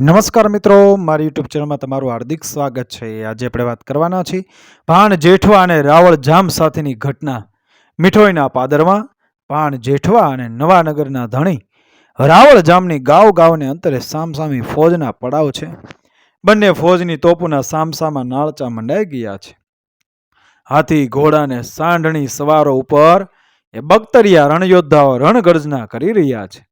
નમસ્કાર મિત્રો, મારી યુટ્યુબ ચેનલમાં તમારું હાર્દિક સ્વાગત છે. આજે આપણે વાત કરવાના છીએ ભાણ જેઠવા અને રાવળ જામ સાથેની ઘટના. મીઠોઈના પાદરમાં ભાણ જેઠવા અને નવાનગરના ધણી રાવળ જામની ગાવ ગાવને અંતરે સામસામી ફોજના પડાવ છે. બંને ફોજની તોપોના સામસામા નાળચા મંડાઈ ગયા છે. હાથી ઘોડાને સાંઢણી સવારો ઉપર એ બખ્તરિયા રણયોદ્ધાઓ રણગર્જના કરી રહ્યા છે.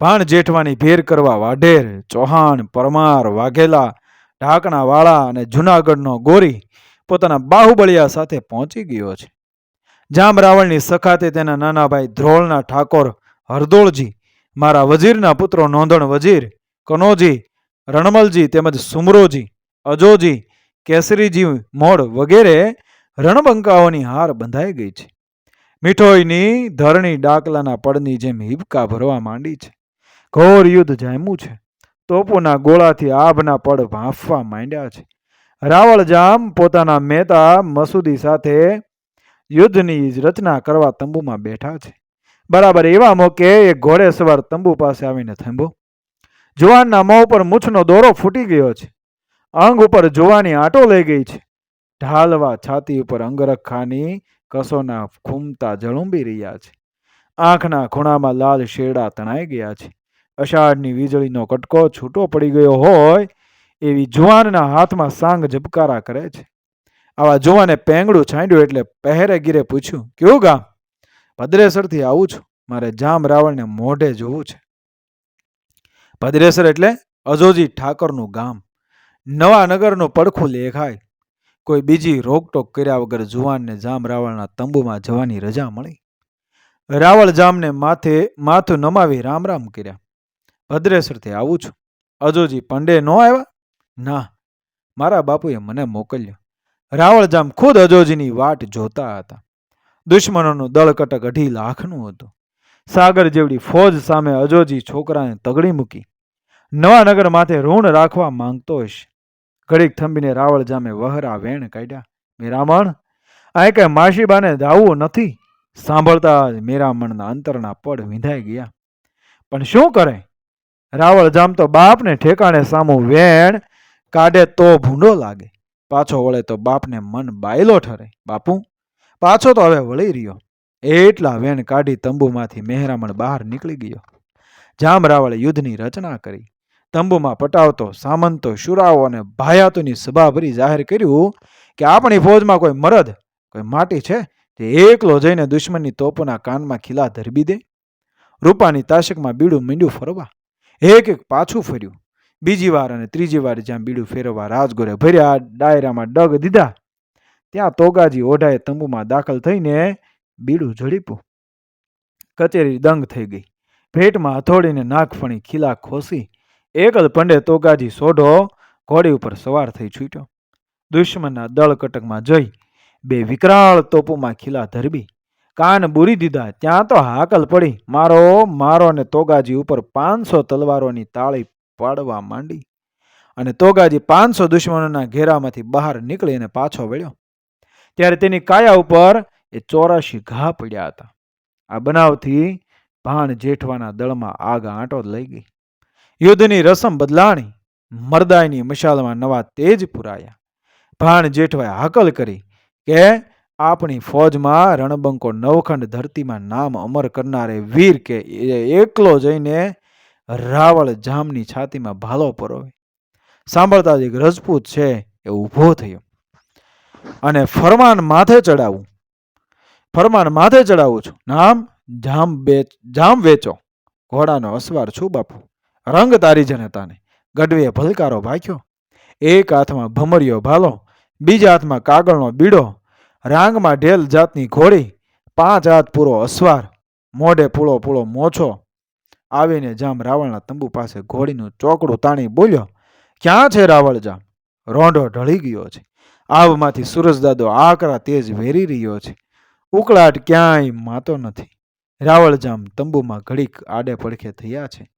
ભાણ જેઠવાની ભેર કરવા વાઢેર, ચૌહાણ, પરમાર, વાઘેલા, ઢાંકણાવાળા અને જુનાગઢનો ગોરી પોતાના બાહુબળિયા સાથે પહોંચી ગયો છે. જામ રાવળની સખાતે તેના નાના ભાઈ ધ્રોળના ઠાકોર હરદોળજી, મારા વજીરના પુત્રો નોંધણ વજીર, કનોજી, રણમલજી તેમજ સુમરોજી, અજોજી, કેસરીજી મોડ વગેરે રણબંકાઓની હાર બંધાઈ ગઈ છે. મીઠોઈની ધરણી ડાકલાના પડની જેમ હિબકા ભરવા માંડી છે. ઘોર યુદ્ધ જામ્યું છે. તોપોના ગોળાથી આભના પડ ભાંફવા માંડ્યા છે. રાવળ જામ પોતાના મહેતા મસૂદી સાથે યુદ્ધની રચના કરવા તંબુમાં બેઠા છે. બરાબર એવા મોકે એક ઘોડે સવાર તંબુ પાસે આવીને થંભો. જુવાનના મોં ઉપર મૂછનો દોરો ફૂટી ગયો છે. અંગ ઉપર જુવાની આંટો લઈ ગઈ છે. ઢાલવા છાતી ઉપર અંગરખાની કસોના ખૂમતા જળુંબી રહ્યા છે. આંખના ખૂણામાં લાલ શેરડા તણાઈ ગયા છે. અષાઢની વીજળીનો કટકો છૂટો પડી ગયો હોય, એવી જુવાનના હાથમાં સાંગ ઝબકારા કરે છે. આવા જુવાને પેંગડું છાંડ્યું એટલે પહેરે ગીરે પૂછ્યું કેવું ગામ? ભદ્રેસરથી આવું છું. મારે જામ રાવણને મોઢે જોવું છે. ભદ્રેસર એટલે અજોજી ઠાકરનું ગામ. નવા નગરનું પડખું લેખાય. કોઈ બીજી રોકટોક કર્યા વગર જુવાનને જામ રાવણના તંબુમાં જવાની રજા મળી. રાવળ જામને માથે માથું નમાવી રામ રામ કર્યા. ભદ્રેસરથી આવું છું. અજોજી પંડે નો આવ્યા? ના. મારા બાપુએ મને મોકલ્યો. રાવળજામ ખુદ અજોજીની વાટ જોતા હતા. દુશ્મનોનું દળકટક અઢી લાખનું હતું. સાગર જેવડી ફોજ સામે અજોજી છોકરાને તગડી મૂકી. નવાનગર માથે ઋણ રાખવા માંગતો હશે ઘડીક થંભીને રાવળ જામે વહરા વેણ કાઢ્યા. મેરામણ, આ કઈ માસીબાને દાવવું નથી? સાંભળતા જ મેરામણના અંતરના પડ વિંધાઈ ગયા. પણ શું કરે? રાવળ જામ તો બાપને ઠેકાણે સામું વેણ કાઢે તો ભૂંડો લાગે. પાછો વળે તો બાપને મન બાયલો ઠરે. બાપુ, પાછો તો હવે વળી રહ્યો. એટલા વેણ કાઢી તંબુમાંથી મહેરામણ બહાર નીકળી ગયો. જામ રાવળે યુદ્ધની રચના કરી. તંબુમાં પટાવતો, સામંતો શુરાઓ અને ભાયાતોની સભા ભરી જાહેર કર્યું કે આપણી ફોજમાં કોઈ મરદ, કોઈ માટી છે, તે એકલો જઈને દુશ્મનની તોપોના કાનમાં ખીલા ધરબી દે. રૂપાની તાશકમાં બીડું મીંડું ફરવા. એક એક પાછું ફર્યું. બીજી વાર અને ત્રીજી વાર જ્યાં બીડું ફેરવવા રાજગોરે ભર્યા, ડાયરામાં ડગ દીધા. ત્યાં તોગાજી ઓઢાએ તંબુમાં દાખલ થઈને બીડું ઝડીપું કચેરી દંગ થઈ ગઈ. ભેટમાં હથોડીને નાગફણી ખીલા ખોસી. એકલ પંડે તોગાજી સોઢો ઘોડી ઉપર સવાર થઈ છૂટ્યો. દુશ્મનના દળ કટકમાં જઈ બે વિકરાળ તોપોમાં ખીલા ધરબી. કાન બુરી દીધા, ત્યાં તો હાકલ પડી. મારો મારો ને તોગાજી ઉપર પાંચસો તલવારોની તાળી પાડવા માંડી અને તોગાજી પાંચસો દુશ્મનોના ઘેરામાંથી બહાર નીકળી અને પાછો વળ્યો. ત્યારે તેની કાયા ઉપર એ ચોરાશી ઘા પડ્યા હતા. આ બનાવથી ભાણ જેઠવાના દળમાં આગ આંટો લઈ ગઈ. યુદ્ધની રસમ બદલાણી મરદાઈની મશાલમાં નવા તેજ પુરાયા. ભાણ જેઠવાએ હાકલ કરી કે આપણી ફોજમાં રણબંકો નવખંડ ધરતીમાં નામ અમર કરનારે વીર કે એ એકલો જઈને રાવળ જામની છાતીમાં ભાલો પરોવે. સાંભળતા જ એક રજપૂત છે એ ઊભો થયો. અને ફરમાન માથે ચડાવું. ફરમાન માથે ચડાવું છું. નામ જામ બે, જામ વેચો. ઘોડાનો અસવાર છું બાપુ. રંગ તારી જનતાને. ગઢવીએ ભલકારો ભાખ્યો એક હાથમાં ભમરિયો ભાલો. બીજા હાથમાં કાગળનો બીડો. રાંગમાં ઢેલ જાતની ઘોડી, પાંચ હાથ પૂરો અસવાર, મોઢે પૂળો પૂળો મોછો. આવીને જામ રાવણના તંબુ પાસે ઘોડીનું ચોકડું તાણી બોલ્યો, ક્યાં છે રાવળ જામ? રોંઢો ઢળી ગયો છે. આવમાંથી સૂરજદાદો આકરા તેજ વેરી રહ્યો છે. ઉકળાટ ક્યાંય માતો નથી. રાવળજામ તંબુમાં ઘડીક આડે પડખે થયા છે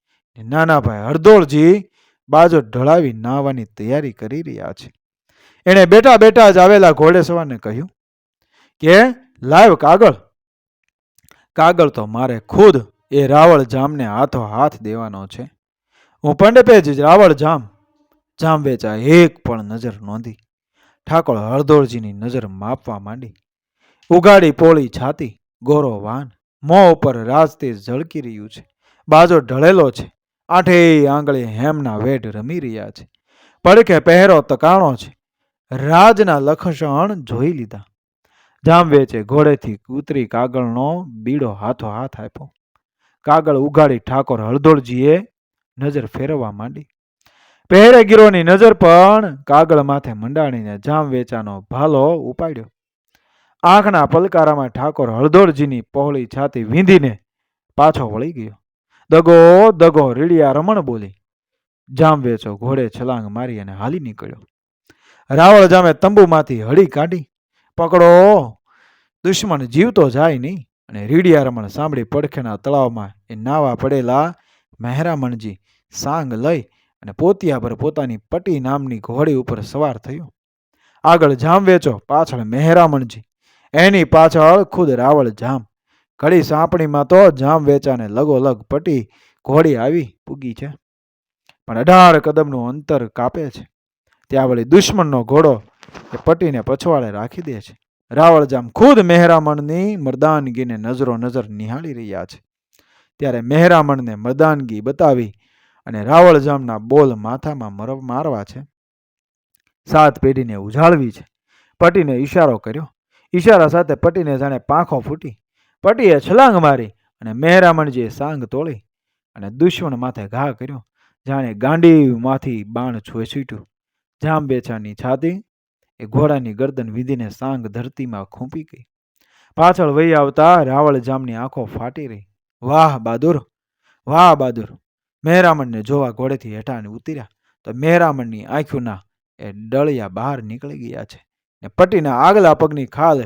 નાના ભાઈ હરદોળજી બાજો ઢળાવી નાહવાની તૈયારી કરી રહ્યા છે. એણે બેઠા બેઠા જ આવેલા ઘોડેસવારને કહ્યું કે લાવ કાગળ? કાગળ તો મારે ખુદ એ રાવળ જામને હાથો હાથ દેવાનો છે. હું પંડપેજ રાવળ જામ જામ વેચા એક પણ નજર નોંધી. ઠાકોર હળદોળજીની નજર માપવા માંડી. ઉગાડી પોળી છાતી, ગોરો વાન, મોં ઉપર રાજતેજ ઝળકી રહ્યું છે. બાજો ઢળેલો છે. આઠેય આંગળી હેમના વેઢ રમી રહ્યા છે. પડખે પહેરો તકાણો છે. રાજના લખસણ જોઈ લીધા. જામ વેચે ઘોડેથી ઉતરી કાગળનો બીડો હાથો હાથ આપ્યો. કાગળ ઉગાડી ઠાકોર હળદોળજીએ નજર ફેરવવા માંડી. પહેરેગીરોની નજર પણ કાગળ માથે મંડાણીને જામ વેચાનો ભાલો ઉપાડ્યો. આંખના પલકારામાં ઠાકોર હળદોળજીની પહોળી છાતી વીંધીને પાછો વળી ગયો. દગો દગો રીડિયા રમણ બોલી જામ વેચો ઘોડે છલાંગ મારી અને હાલી નીકળ્યો. રાવળ જામે તંબુમાંથી હળી કાઢી પકડો. દુશ્મન જીવતો જાય નહીં. અને રીડિયા રમણ સાંભળી પડખેના તળાવમાં એ નાવા પડેલા મહેરામણજી સાંગ લઈ અને પોતિયા પર પોતાની પટી નામની ઘોડી ઉપર સવાર થયો. આગળ જામ વેચો, પાછળ મહેરામણજી. એની પાછળ ખુદ રાવળ જામ. ઘડી સાંપણીમાં તો જામ વેચાને લગોલગ પટી ઘોડી આવી પૂગી છે. પણ અઢાર કદમનું અંતર કાપે છે. ત્યાં વળી દુશ્મનનો ઘોડો એ પટીને પછવાડે રાખી દે છે. રાવળજામ ખુદ મહેરામણની મર્દાનગીને નજરો નજર નિહાળી રહ્યા છે. ત્યારે મહેરામણને મર્દાનગી બતાવી અને રાવળજામના બોલ માથામાં મર- મારવા છે. સાત પેઢીને ઉજાળવી છે. પટીને ઈશારો કર્યો. ઈશારા સાથે પટીને જાણે પાંખો ફૂટી. પટીએ છલાંગ મારી અને મહેરામણજીએ સાંગ તોડી અને દુશ્મન માથે ઘા કર્યો. જાણે ગાંડીમાંથી બાણ છુએ છૂટ્યું. જામ બેચાની છાતી એ ઘોડાની ગરદન વિધીને સાંગ ધરતીમાં ખૂંપી ગઈ. પાછળ વહી આવતા રાવળ જામની આંખો ફાટી રહી. વાહ, બહાદુર! વાહ, બહાદુર! મહેરામણને જોવા ઘોડેથી હેઠાને ઉતર્યા તો મહેરામણની આંખોના એ ડળિયા બહાર નીકળી ગયા છે ને પટીના આગલા પગની ખાલ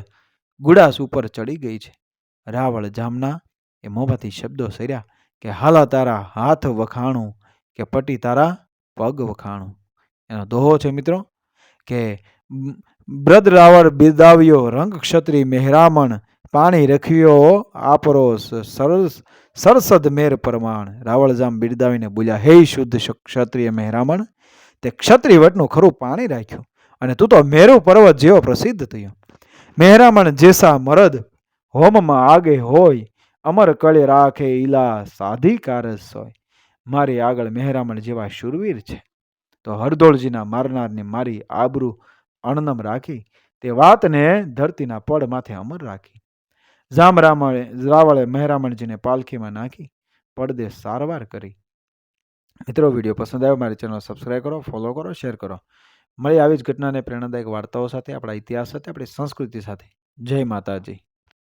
ગુડાસ ઉપર ચડી ગઈ છે. રાવળ જામના એ મોંમાંથી શબ્દો સર્યા કે, હાલા તારા હાથ વખાણું કે પટી તારા પગ વખાણું? એનો દોહો છે મિત્રો કે બ્રદ રાવળ બિરદાવ્યો, રંગ ક્ષત્રિય મહેરામણ, પાણી રખ્યો, આપરો સરસ સરસદ મેર પરમાણ. રાવળજામ બિરદાવીને બોલ્યા, હે શુદ્ધ ક્ષત્રિય મહેરામણ, તે ક્ષત્રિય વટનું ખરું પાણી રાખ્યું અને તું તો મેરુ પર્વત જેવો પ્રસિદ્ધ થયો. મહેરામણ જેસા મરદ હોમમાં આગે હોય, અમર કળે રાખે ઈલા સાધિકારસ હોય મારી આગળ મહેરામણ જેવા શુરવીર છે. તો હરદોળજીના મારનારને મારી આબરૂ અણનમ રાખી તે વાતને ધરતીના પડ માથે અમર રાખી. જામ રામણે રાવળે મહેરામણજીને પાલખીમાં નાખી, પડદે સારવાર કરી. મિત્રો, વીડિયો પસંદ આવ્યો, મારી ચેનલ સબસ્ક્રાઈબ કરો ફોલો કરો શેર કરો. મળી આવી જ ઘટનાને પ્રેરણાદાયક વાર્તાઓ સાથે, આપણા ઇતિહાસ સાથે, આપણી સંસ્કૃતિ સાથે. જય માતાજી.